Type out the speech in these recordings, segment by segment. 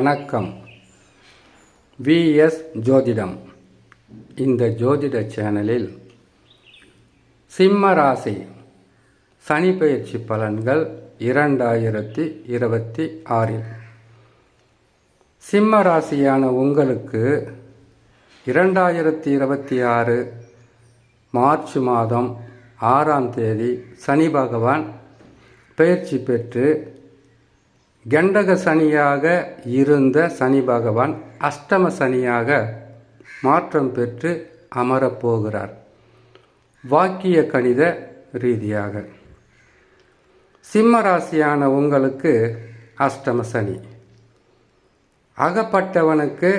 வணக்கம். விஎஸ் ஜோதிடம். இந்த ஜோதிட சேனலில் சிம்ம ராசி சனி பயிற்சி பலன்கள் இரண்டாயிரத்தி இருபத்தி ஆறில். சிம்ம ராசியான உங்களுக்கு இரண்டாயிரத்தி இருபத்தி ஆறு மார்ச் மாதம் ஆறாம் தேதி சனி பகவான் பயிற்சி பெற்று கண்டக சனியாக இருந்த சனி பகவான் அஷ்டம சனியாக மாற்றம் பெற்று அமரப்போகிறார் வாக்கிய கணித ரீதியாக. சிம்ம ராசியான உங்களுக்கு அஷ்டம சனி. அகப்பட்டவனுக்கு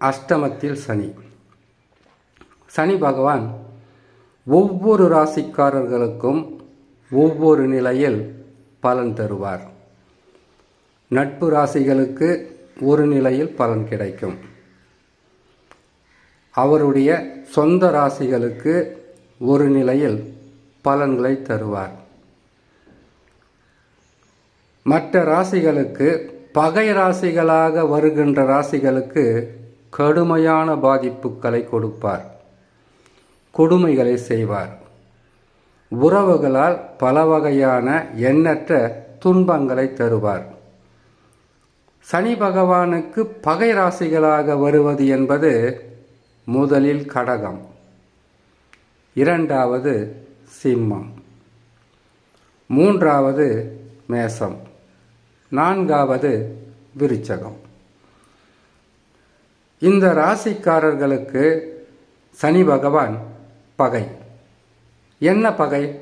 அஷ்டமத்தில் சனி. சனி பகவான் ஒவ்வொரு ராசிக்காரர்களுக்கும் ஒவ்வொரு நிலையில் பலன் தருவார். நட்பு ராசிகளுக்கு ஒரு நிலையில் பலன் கிடைக்கும். அவருடைய சொந்த ராசிகளுக்கு ஒரு நிலையில் பலன்களை தருவார். மற்ற ராசிகளுக்கு பகை ராசிகளாக வருகின்ற ராசிகளுக்கு கடுமையான பாதிப்புகளை கொடுப்பார். கொடுமைகளை செய்வார். உறவுகளால் பல வகையான எண்ணற்ற துன்பங்களை தருவார். சனி பகவானுக்கு பகை ராசிகளாக வருவது என்பது முதலில் கடகம். இரண்டாவது சிம்மம். மூன்றாவது மேசம் நான்காவது விருச்சகம். இந்த ராசிக்காரர்களுக்கு சனி பகவான் பகை. என்ன பகை?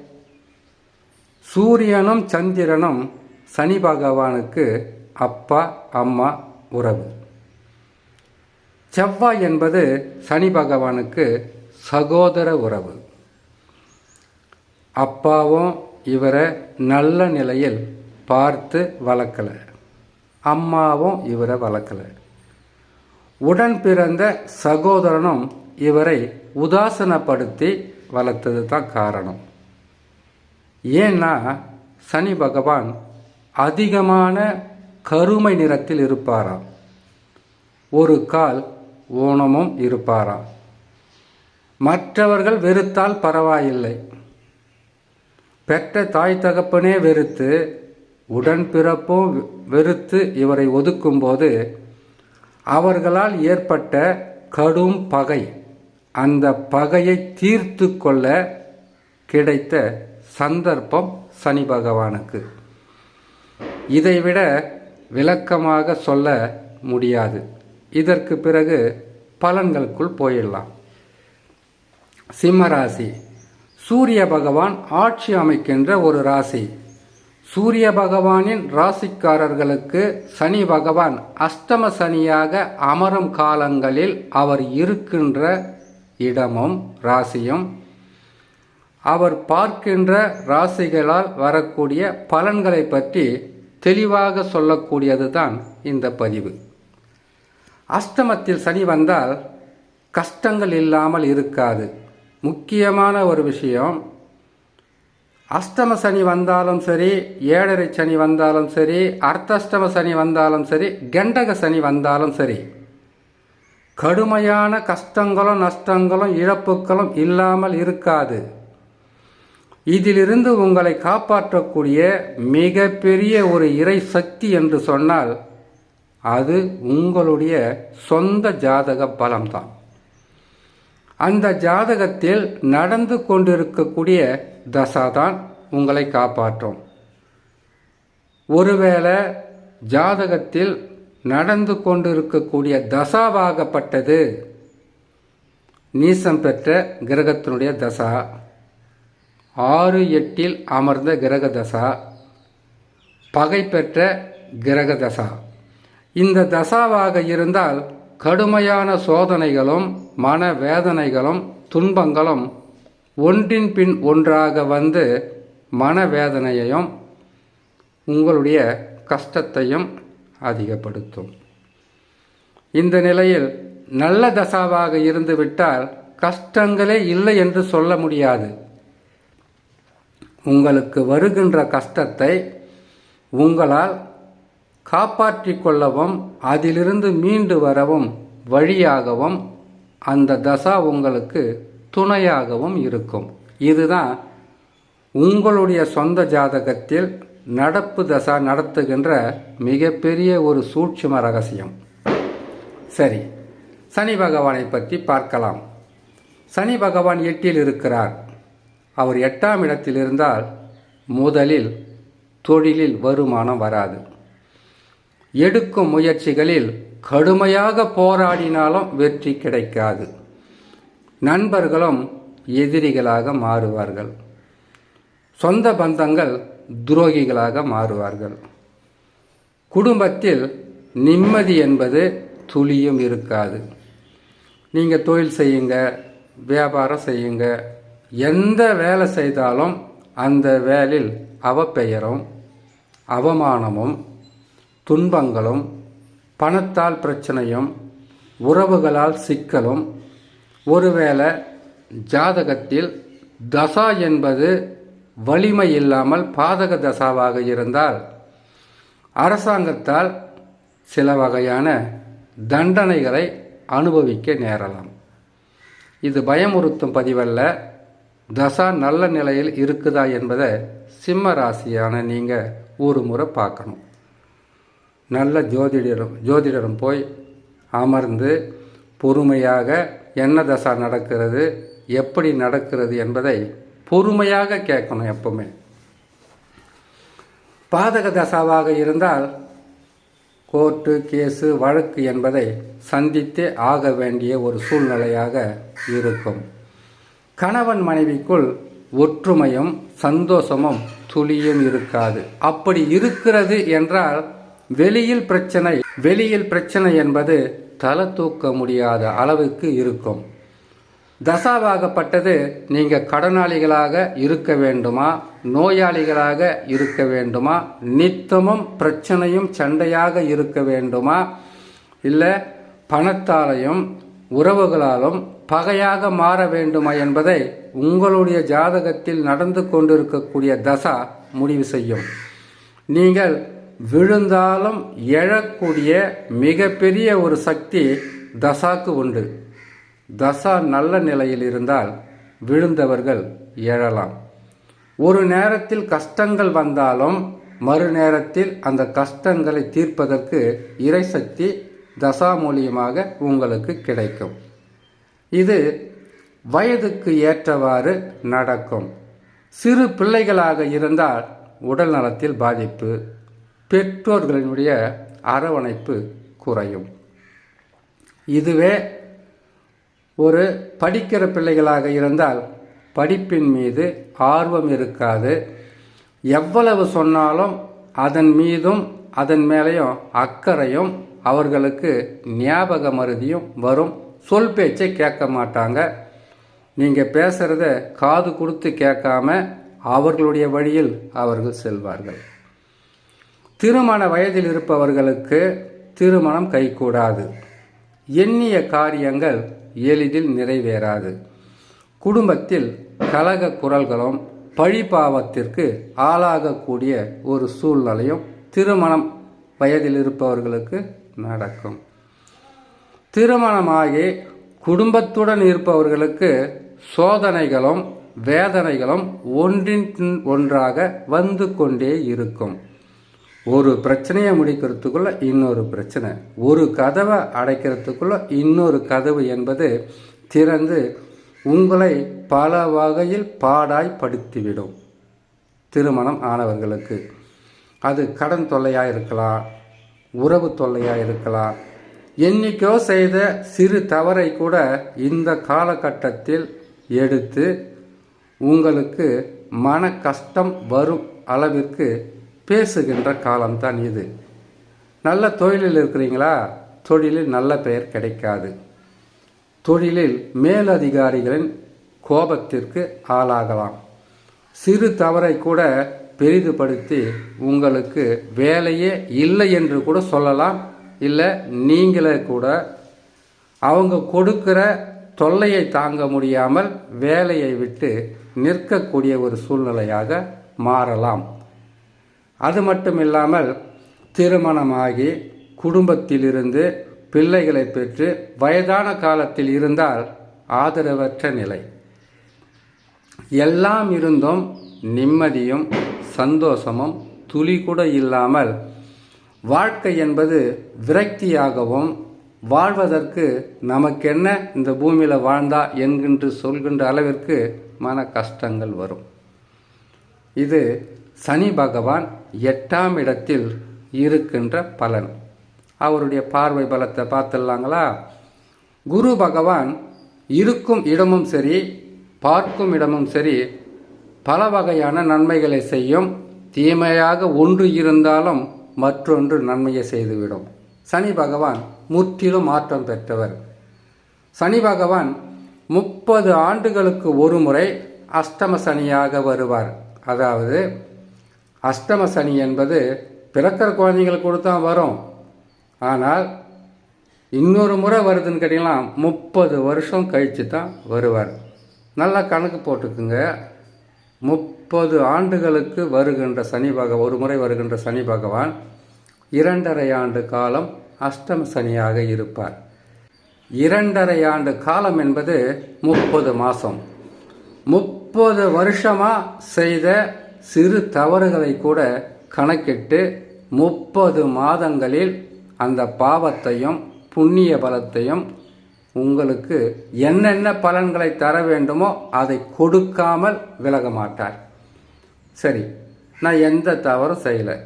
சூரியனும் சந்திரனும் சனி பகவானுக்கு அப்பா அம்மா உறவு. செவ்வாய் என்பது சனி பகவானுக்கு சகோதர உறவு. அப்பாவும் இவரை நல்ல நிலையில் பார்த்து வளர்க்கலை. அம்மாவும் இவரை வளர்க்கலை. உடன் பிறந்த சகோதரனும் இவரை உதாசனப்படுத்தி வளர்த்தது தான் காரணம். ஏன்னா சனி பகவான் அதிகமான கருமை நிறத்தில் இருப்பாராம். ஒரு கால் ஊனமும் இருப்பாராம். மற்றவர்கள் வெறுத்தால் பரவாயில்லை. பெற்ற தாய் தகப்பனே வெறுத்து உடன் வெறுத்து இவரை ஒதுக்கும்போது அவர்களால் ஏற்பட்ட கடும் பகை அந்த பகையை தீர்த்து கொள்ள கிடைத்த சந்தர்ப்பம் சனி பகவானுக்கு. இதைவிட விளக்கமாக சொல்ல முடியாது. இதற்கு பிறகு பலன்களுக்குள் போயிடலாம். சிம்மராசி. சூரிய பகவான் ஆட்சி அமைக்கின்ற ஒரு ராசி. சூரிய பகவானின் ராசிக்காரர்களுக்கு சனி பகவான் அஷ்டம சனியாக அமரும் காலங்களில் அவர் இருக்கின்ற இடமும் ராசியும் அவர் பார்க்கின்ற ராசிகளால் வரக்கூடிய பலன்களை பற்றி தெளிவாக சொல்லக்கூடியது தான் இந்த பதிவு. அஷ்டமத்தில் சனி வந்தால் கஷ்டங்கள் இல்லாமல் இருக்காது. முக்கியமான ஒரு விஷயம் அஷ்டம சனி வந்தாலும் சரி ஏழரை சனி வந்தாலும் சரி அர்த்தஷ்டம சனி வந்தாலும் சரி கண்டக சனி வந்தாலும் சரி கடுமையான கஷ்டங்களும் நஷ்டங்களும் இழப்புகளும் இல்லாமல் இருக்காது. இதிலிருந்து உங்களை காப்பாற்றக்கூடிய மிகப்பெரிய ஒரு இறை சக்தி என்று சொன்னால் அது உங்களுடைய சொந்த ஜாதக பலம்தான். அந்த ஜாதகத்தில் நடந்து கொண்டிருக்கக்கூடிய தசாதான் உங்களை காப்பாற்றும். ஒருவேளை ஜாதகத்தில் நடந்து கொண்டிருக்கக்கூடிய தசாவாகப்பட்டது நீசம் பெற்ற கிரகத்தினுடைய தசா. ஆறு எட்டில் அமர்ந்த கிரகதசா பகை பெற்ற கிரகதசா. இந்த தசாவாக இருந்தால் கடுமையான சோதனைகளும் மன வேதனைகளும் துன்பங்களும் ஒன்றின் பின் ஒன்றாக வந்து மனவேதனையையும் உங்களுடைய கஷ்டத்தையும் அதிகப்படுத்தும். இந்த நிலையில் நல்ல தசாவாக இருந்துவிட்டால் கஷ்டங்களே இல்லை என்று சொல்ல முடியாது. உங்களுக்கு வருகின்ற கஷ்டத்தை உங்களால் காப்பாற்றிக் கொள்ளவும் அதிலிருந்து மீண்டு வரவும் வழியாகவும் அந்த தசா உங்களுக்கு துணையாகவும் இருக்கும். இதுதான் உங்களுடைய சொந்த ஜாதகத்தில் நடப்பு தசா நடத்துகின்ற மிகப்பெரிய ஒரு சூட்சும ரகசியம். சரி சனி பகவானை பற்றி பார்க்கலாம். சனி பகவான் எட்டில் இருக்கிறார். அவர் எட்டாம் இடத்தில் இருந்தால் முதலில் தொழிலில் வருமானம் வராது. எடுக்கும் முயற்சிகளில் கடுமையாக போராடினாலும் வெற்றி கிடைக்காது. நண்பர்களும் எதிரிகளாக மாறுவார்கள். சொந்த பந்தங்கள் துரோகிகளாக மாறுவார்கள். குடும்பத்தில் நிம்மதி என்பது துளியும் இருக்காது. நீங்கள் தொழில் செய்யுங்க வியாபாரம் செய்யுங்க எந்த வேலை செய்தாலும் அந்த வேலையில் அவப்பெயரும் அவமானமும் துன்பங்களும் பணத்தால் பிரச்சனையும் உறவுகளால் சிக்கலும் ஒருவேளை ஜாதகத்தில் தசா என்பது வலிமை இல்லாமல் பாதக தசாவாக இருந்தால் அரசாங்கத்தால் சில வகையான தண்டனைகளை அனுபவிக்க நேரலாம். இது பயமுறுத்தும் பதிவல்ல. தசா நல்ல நிலையில் இருக்குதா என்பதை சிம்ம ராசியான நீங்கள் ஒரு முறை பார்க்கணும். நல்ல ஜோதிடரும் ஜோதிடரும் போய் அமர்ந்து பொறுமையாக என்ன தசா நடக்கிறது எப்படி நடக்கிறது என்பதை பொறுமையாக கேட்கணும் எப்பவுமே. பாதக தசாவாக இருந்தால் கோர்ட்டு கேஸு வழக்கு என்பதை சந்தித்தே ஆக வேண்டிய ஒரு சூழ்நிலையாக இருக்கும். கணவன் மனைவிக்குள் ஒற்றுமையும் சந்தோஷமும் துளியும் இருக்காது. அப்படி இருக்கிறது என்றால் வெளியில் பிரச்சனை வெளியில் பிரச்சனை என்பது தலை தூக்க முடியாத அளவுக்கு இருக்கும். தசாவாகப்பட்டது நீங்கள் கடனாளிகளாக இருக்க வேண்டுமா? நோயாளிகளாக இருக்க வேண்டுமா? நித்தமும் பிரச்சனையும் சண்டையாக இருக்க வேண்டுமா? இல்லை பணத்தாலையும் உறவுகளாலும் பகையாக மாற வேண்டுமா என்பதை உங்களுடைய ஜாதகத்தில் நடந்து கொண்டிருக்கக்கூடிய தசா முடிவு செய்யும். நீங்கள் விழுந்தாலும் எழக்கூடிய மிகப்பெரிய ஒரு சக்தி தசாக்கு உண்டு. தசா நல்ல நிலையில் இருந்தால் விழுந்தவர்கள் எழலாம். ஒரு நேரத்தில் கஷ்டங்கள் வந்தாலும் மறுநேரத்தில் அந்த கஷ்டங்களை தீர்ப்பதற்கு இறைசக்தி தசா மூலியமாக உங்களுக்கு கிடைக்கும். இது வயதுக்கு ஏற்றவாறு நடக்கும். சிறு பிள்ளைகளாக இருந்தால் உடல் நலத்தில் பாதிப்பு பெற்றோர்களினுடைய அரவணைப்பு குறையும். இதுவே ஒரு படிக்கிற பிள்ளைகளாக இருந்தால் படிப்பின் மீது ஆர்வம் இருக்காது. எவ்வளவு சொன்னாலும் அதன் மீதும் அதன் மேலேயும் அக்கறையும் அவர்களுக்கு ஞாபக மருதியும் வரும். சொல் பேச்சை கேட்க மாட்டாங்க. நீங்கள் பேசுகிறத காது கொடுத்து கேட்காம அவர்களுடைய வழியில் அவர்கள் செல்வார்கள். திருமண வயதில் இருப்பவர்களுக்கு திருமணம் கைகூடாது. எண்ணிய காரியங்கள் எளிதில் நிறைவேறாது. குடும்பத்தில் கலக குரல்களும் பழிபாவத்திற்கு ஆளாகக்கூடிய ஒரு சூழ்நிலையும் திருமணம் வயதில் இருப்பவர்களுக்கு நடக்கும். திருமணமாகி குடும்பத்துடன் இருப்பவர்களுக்கு சோதனைகளும் வேதனைகளும் ஒன்றின் ஒன்றாக வந்து கொண்டே இருக்கும். ஒரு பிரச்சனையை முடிக்கிறதுக்குள்ள இன்னொரு பிரச்சனை. ஒரு கதவை அடைக்கிறதுக்குள்ள இன்னொரு கதவு என்பது திறந்து உங்களை பல வகையில் பாடாய் படுத்திவிடும் திருமணம் ஆனவர்களுக்கு. அது கடன் தொல்லையாக இருக்கலாம் உறவு தொல்லையாக இருக்கலாம். என்னைக்கோ செய்த சிறு தவறை கூட இந்த காலகட்டத்தில் எடுத்து உங்களுக்கு மன கஷ்டம் வரும் அளவிற்கு பேசுகின்ற காலம்தான் இது. நல்ல தொழிலில் இருக்கிறீங்களா? தொழிலில் நல்ல பெயர் கிடைக்காது. தொழிலில் மேலதிகாரிகளின் கோபத்திற்கு ஆளாகலாம். சிறு தவறை கூட பெரிதுபடுத்தி உங்களுக்கு வேலையே இல்லை என்று கூட சொல்லலாம். இல்லை நீங்களே கூட அவங்க கொடுக்கிற தொல்லையை தாங்க முடியாமல் வேலையை விட்டு நிற்கக்கூடிய ஒரு சூழ்நிலையாக மாறலாம். அது மட்டும் இல்லாமல் திருமணமாகி குடும்பத்திலிருந்து பிள்ளைகளை பெற்று வயதான காலத்தில் இருந்தால் ஆதரவற்ற நிலை. எல்லாம் இருந்தும் நிம்மதியும் சந்தோஷமும் துளி கூட இல்லாமல் வாழ்க்கை என்பது விரக்தியாகவும் வாழ்வதற்கு நமக்கென்ன இந்த பூமியில் வாழ்ந்தா என்கின்ற சொல்கின்ற அளவிற்கு மன கஷ்டங்கள் வரும். இது சனி பகவான் எட்டாம் இடத்தில் இருக்கின்ற பலன். அவருடைய பார்வை பலத்தை பார்த்துடலாங்களா? குரு பகவான் இருக்கும் இடமும் சரி பார்க்கும் இடமும் சரி பல வகையான நன்மைகளை செய்யும். தீமையாக ஒன்று இருந்தாலும் மற்றொன்று நன்மையை செய்துவிடும். சனி பகவான் முற்றிலும் மாற்றம் பெற்றவர். சனி பகவான் முப்பது ஆண்டுகளுக்கு ஒரு முறை அஷ்டம சனியாக வருவார். அதாவது அஷ்டம சனி என்பது பிறக்கிற குழந்தைங்களுக்கு கூட தான் வரும். ஆனால் இன்னொரு முறை வருதுன்னு கேட்டிங்கன்னா முப்பது வருஷம் கழித்து தான் வருவார். நல்லா கணக்கு போட்டுக்குங்க. முப்பது ஆண்டுகளுக்கு வருகின்ற சனி பக ஒரு முறை வருகின்ற சனி பகவான் இரண்டரை ஆண்டு காலம் அஷ்டம சனியாக இருப்பார். இரண்டரை ஆண்டு காலம் என்பது முப்பது மாதம் முப்பது வருஷமாக செய்த சிறு தவறுகளை கூட கணக்கிட்டு முப்பது மாதங்களில் அந்த பாவத்தையும் புண்ணிய பலத்தையும் உங்களுக்கு என்னென்ன பலன்களை தர வேண்டுமோ அதை கொடுக்காமல் விலக மாட்டார். சரி நான் எந்த தவறும் செய்யலை.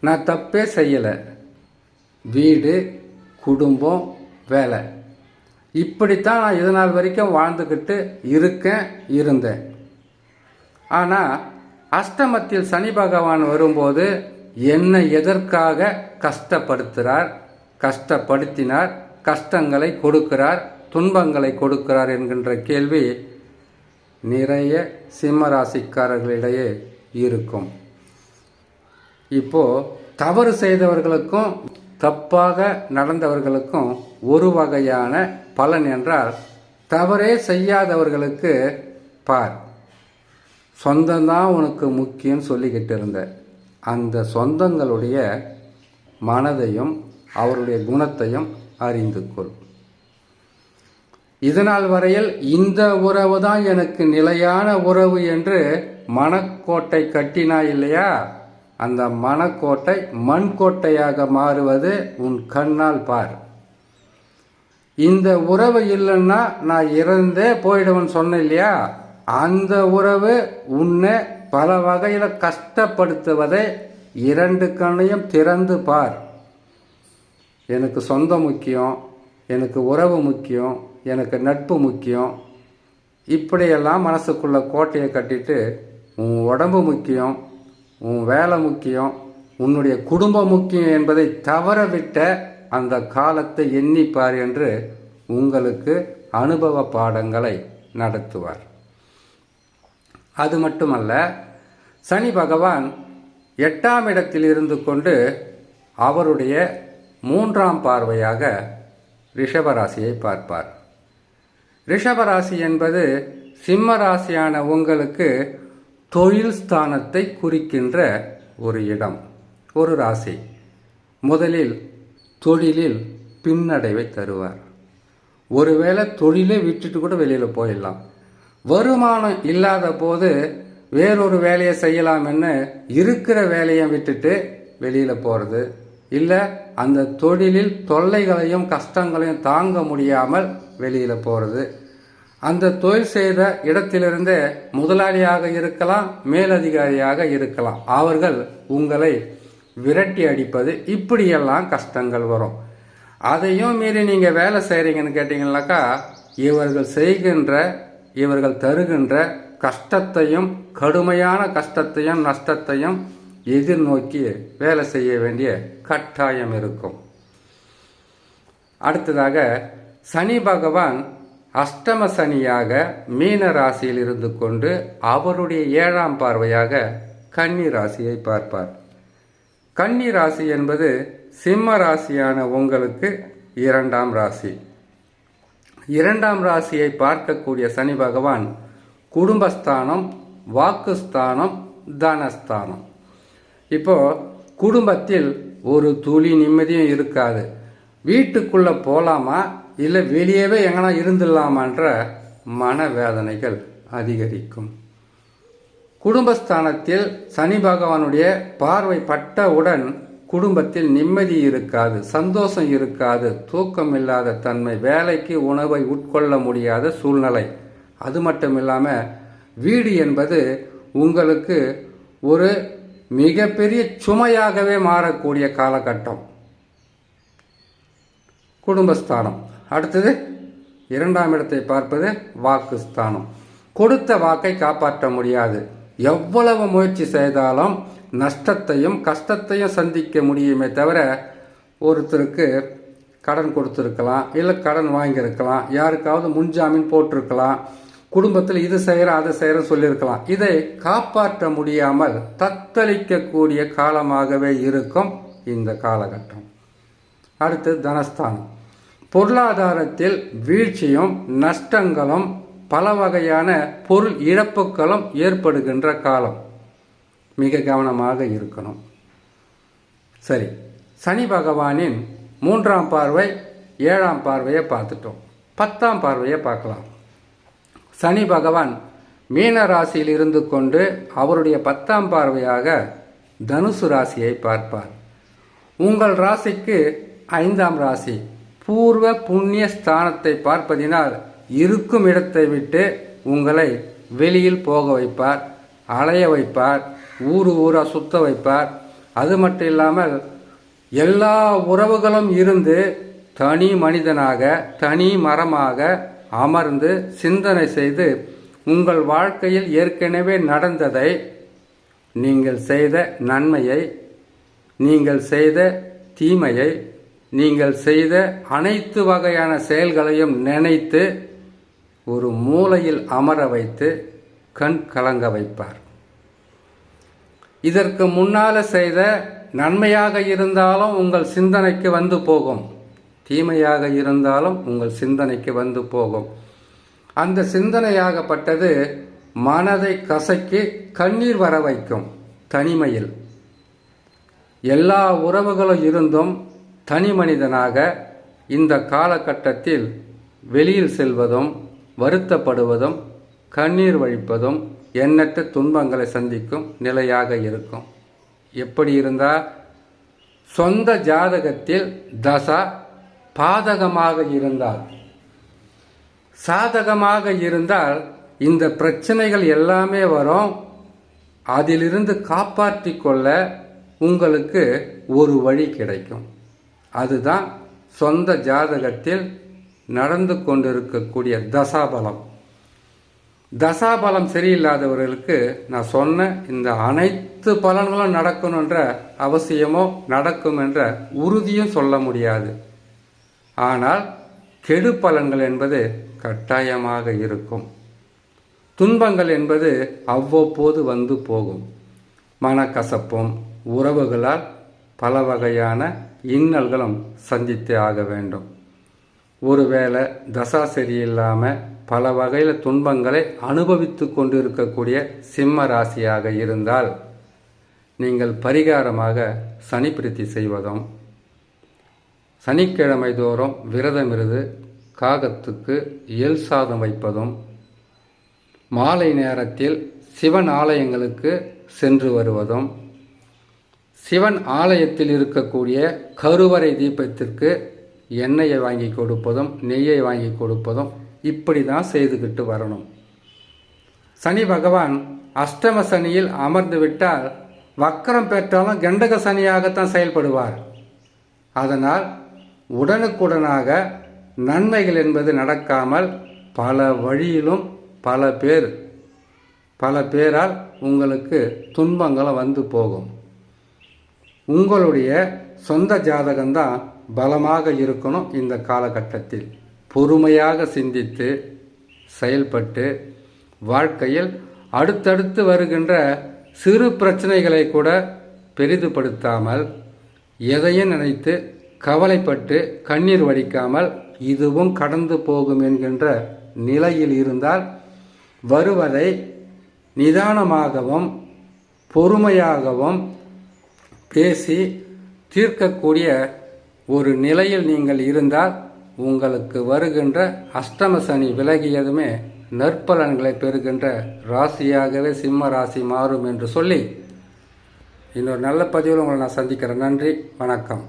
நான் தப்பே செய்யலை. வீடு குடும்பம் வேலை. இப்படித்தான் நான் இது நாள் வரைக்கும் வாழ்ந்துக்கிட்டு இருக்கேன் இருந்தேன். ஆனால் அஷ்டமத்தில் சனி பகவான் வரும்போது என்னை எதற்காக கஷ்டப்படுத்துகிறார் கஷ்டப்படுத்தினார் கஷ்டங்களை கொடுக்கிறார் துன்பங்களை கொடுக்கிறார் என்கின்ற கேள்வி நிறைய சிம்மராசிக்காரர்களிடையே இருக்கும். இப்போ தவறு செய்தவர்களுக்கும் தப்பாக நடந்தவர்களுக்கும் ஒரு வகையான பலன் என்றால் தவறே செய்யாதவர்களுக்கு பார். சொந்தம்தான் உனக்கு முக்கியம் சொல்லிக்கிட்டு இருந்த. அந்த சொந்தங்களுடைய மனதையும் அவருடைய குணத்தையும் அறிந்து கொள். இதனால் வரையில் இந்த உறவு தான் எனக்கு நிலையான உறவு என்று மனக்கோட்டை கட்டினாய் இல்லையா? அந்த மனக்கோட்டை மண் கோட்டையாக மாறுவது உன் கண்ணால் பார். இந்த உறவு இல்லைன்னா நான் இறந்தே போயிடுவேன் சொன்னேன் இல்லையா? அந்த உறவு உன்னை பல வகையில் கஷ்டப்படுத்துவதை இரண்டு கண்ணையும் திறந்து பார். எனக்கு சொந்தம் முக்கியம் எனக்கு உறவு முக்கியம் எனக்கு நட்பு முக்கியம். இப்படியெல்லாம் மனசுக்குள்ள கோட்டையை கட்டிட்டு உன் உடம்பு முக்கியம் உன் வேலை முக்கியம் உன்னுடைய குடும்பம் முக்கியம் என்பதை தவறவிட்ட அந்த காலத்தை எண்ணிப்பார் என்று உங்களுக்கு அனுபவ பாடங்களை நடத்துவார். அது மட்டுமல்ல சனி பகவான் எட்டாம் இடத்தில் இருந்து கொண்டு அவருடைய மூன்றாம் பார்வையாக ரிஷபராசியை பார்ப்பார். ரிஷபராசி என்பது சிம்ம ராசியான உங்களுக்கு தொழில் ஸ்தானத்தை குறிக்கின்ற ஒரு இடம் ஒரு ராசி. முதலில் தொழிலில் பின்னடைவை தருவார். ஒருவேளை தொழிலே விட்டுட்டு கூட வெளியில் போயிடலாம். வருமானம் இல்லாத போது வேறொரு வேலையை செய்யலாம்னு இருக்கிற வேலையை விட்டுட்டு வெளியில் போகிறது இல்லை அந்த தொழிலில் தொல்லைகளையும் கஷ்டங்களையும் தாங்க முடியாமல் வெளியில் போகிறது அந்த தொழில் செய்த இடத்திலிருந்தே முதலாளியாக இருக்கலாம் மேலதிகாரியாக இருக்கலாம். அவர்கள் உங்களை விரட்டி அடிப்பது இப்படியெல்லாம் கஷ்டங்கள் வரும். அதையும் மீறி நீங்கள் வேலை செய்கிறீங்கன்னு கேட்டிங்கனாக்கா இவர்கள் செய்கின்ற இவர்கள் தருகின்ற கஷ்டத்தையும் கடுமையான கஷ்டத்தையும் நஷ்டத்தையும் எதிர்நோக்கி வேலை செய்ய வேண்டிய கட்டாயம் இருக்கும். அடுத்ததாக சனி பகவான் அஷ்டம சனியாக மீன ராசியில் இருந்து கொண்டு அவருடைய ஏழாம் பார்வையாக கன்னி ராசியை பார்ப்பார். கன்னி ராசி என்பது சிம்ம ராசியான உங்களுக்கு இரண்டாம் ராசி. இரண்டாம் ராசியை பார்க்கக்கூடிய சனி பகவான் குடும்பஸ்தானம் வாக்குஸ்தானம் தனஸ்தானம். இப்போ குடும்பத்தில் ஒரு துளி நிம்மதியும் இருக்காது. வீட்டுக்குள்ள போலாமா? இல்லை வெளியவே எங்கனா இருந்துடலாமான்ற மனவேதனைகள் அதிகரிக்கும். குடும்பஸ்தானத்தில் சனி பகவானுடைய பார்வை பட்டவுடன் குடும்பத்தில் நிம்மதி இருக்காது சந்தோஷம் இருக்காது தூக்கம் இல்லாத தன்மை வேலைக்கு உணவை உட்கொள்ள முடியாத சூழ்நிலை. அது மட்டும் இல்லாமல் வீடு என்பது உங்களுக்கு ஒரு மிகப்பெரிய சுமையாகவே மாறக்கூடிய காலகட்டம். குடும்பஸ்தானம். அடுத்தது இரண்டாம் இடத்தை பார்ப்பது வாக்குஸ்தானம். கொடுத்த வாக்கை காப்பாற்ற முடியாது. எவ்வளவு முயற்சி செய்தாலும் நஷ்டத்தையும் கஷ்டத்தையும் சந்திக்க முடியுமே தவிர ஒருத்தருக்கு கடன் கொடுத்துருக்கலாம் இல்லை கடன் வாங்கியிருக்கலாம் யாருக்காவது முன்ஜாமீன் போட்டிருக்கலாம் குடும்பத்தில் இது செய்கிற அதை செய்கிற சொல்லியிருக்கலாம். இதை காப்பாற்ற முடியாமல் தத்தளிக்கக்கூடிய காலமாகவே இருக்கும் இந்த காலகட்டம். அடுத்து தனஸ்தானம். பொருளாதாரத்தில் வீழ்ச்சியும் நஷ்டங்களும் பல வகையான பொருள் இழப்புகளும் ஏற்படுகின்ற காலம். மிக கவனமாக இருக்கணும். சரி சனி பகவானின் மூன்றாம் பார்வை ஏழாம் பார்வையை பார்த்துட்டோம். பத்தாம் பார்வையை பார்க்கலாம். சனி பகவான் மீன ராசியில் இருந்து கொண்டு அவருடைய பத்தாம் பார்வையாக தனுசு ராசியை பார்ப்பார். உங்கள் ராசிக்கு ஐந்தாம் ராசி பூர்வ புண்ணிய ஸ்தானத்தை பார்ப்பதினால் இருக்கும் இடத்தை விட்டு உங்களை வெளியில் போக வைப்பார் அலைய வைப்பார் ஊரு ஊரா சுத்த வைப்பார். அது மட்டும் இல்லாமல் எல்லா உறவுகளும் இருந்து தனி மனிதனாக தனி மரமாக அமர்ந்து சிந்தனை செய்து உங்கள் வாழ்க்கையில் ஏற்கனவே நடந்ததை நீங்கள் செய்த நன்மையை நீங்கள் செய்த தீமையை நீங்கள் செய்த அனைத்து வகையான செயல்களையும் நினைத்து ஒரு மூலையில் அமர வைத்து கண் கலங்க வைப்பார். இதற்கு முன்னால செய்த நன்மையாக இருந்தாலும் உங்கள் சிந்தனைக்கு வந்து போகும். தீமையாக இருந்தாலும் உங்கள் சிந்தனைக்கு வந்து போகும். அந்த சிந்தனையாகப்பட்டது மனதை கசக்கி கண்ணீர் வர வைக்கும் தனிமையில். எல்லா உறவுகளும் இருந்தும் தனி மனிதனாக இந்த காலகட்டத்தில் வெளியில் செல்வதும் வருத்தப்படுவதும் கண்ணீர் வழிப்பதும் எண்ணற்ற துன்பங்களை சந்திக்கும் நிலையாக இருக்கும். எப்படி இருந்தால் சொந்த ஜாதகத்தில் தசா பாதகமாக இருந்தால். சாதகமாக இருந்தால் இந்த பிரச்சனைகள் எல்லாமே வரும். அதிலிருந்து காப்பாற்றி கொள்ள உங்களுக்கு ஒரு வழி கிடைக்கும். அதுதான் சொந்த ஜாதகத்தில் நடந்து கொண்டிருக்கக்கூடிய தசாபலம். தசாபலம் சரியில்லாதவர்களுக்கு நான் சொன்ன இந்த அனைத்து பலன்களும் நடக்கணுன்ற அவசியமோ நடக்கும் என்ற உறுதியும் சொல்ல முடியாது. ஆனால் கெடு பலன்கள் என்பது கட்டாயமாக இருக்கும். துன்பங்கள் என்பது அவ்வப்போது வந்து போகும். மனக்கசப்பும் உறவுகளால் பல வகையான இன்னல்களும் சந்தித்தே ஆக வேண்டும். ஒருவேளை தசா சரியில்லாமல் பல வகையில் துன்பங்களை அனுபவித்து கொண்டிருக்கக்கூடிய சிம்ம ராசியாக இருந்தால் நீங்கள் பரிகாரமாக சனிப்பிருத்தி செய்வதும் சனிக்கிழமை தோறும் விரதமிருது காகத்துக்கு எல் சாதம் வைப்பதும் மாலை நேரத்தில் சிவன் ஆலயங்களுக்கு சென்று வருவதும் சிவன் ஆலயத்தில் இருக்கக்கூடிய கருவறை தீபத்திற்கு எண்ணெயை வாங்கி கொடுப்பதும் நெய்யை வாங்கி கொடுப்பதும் இப்படி தான் செய்துக்கிட்டு வரணும். சனி பகவான் அஷ்டம சனியில் அமர்ந்து விட்டால் வக்கரம் பெற்றாலும் கண்டக சனியாகத்தான் செயல்படுவார். அதனால் உடனுக்குடனாக நன்மைகள் என்பது நடக்காமல் பல வழியிலும் பல பேர் பல பேரால் உங்களுக்கு துன்பங்களும் வந்து போகும். உங்களுடைய சொந்த ஜாதகம்தான் பலமாக இருக்கணும் இந்த காலகட்டத்தில். பொறுமையாக சிந்தித்து செயல்பட்டு வாழ்க்கையில் அடுத்தடுத்து வருகின்ற சிறு பிரச்சனைகளை கூட பெரிதுபடுத்தாமல் எதையும் நினைத்து கவலைப்பட்டு கண்ணீர் வடிக்காமல் இதுவும் கடந்து போகும் என்கின்ற நிலையில் இருந்தால் வருவதை நிதானமாகவும் பொறுமையாகவும் பேசி தீர்க்கக்கூடிய ஒரு நிலையில் நீங்கள் இருந்தால் உங்களுக்கு வருகின்ற அஷ்டம சனி விலகியதுமே நற்பலன்களை பெறுகின்ற ராசியாகவே சிம்ம ராசி மாறும் என்று சொல்லி இன்னொரு நல்ல பதிவில் உங்களை நான் சந்திக்கிறேன். நன்றி வணக்கம்.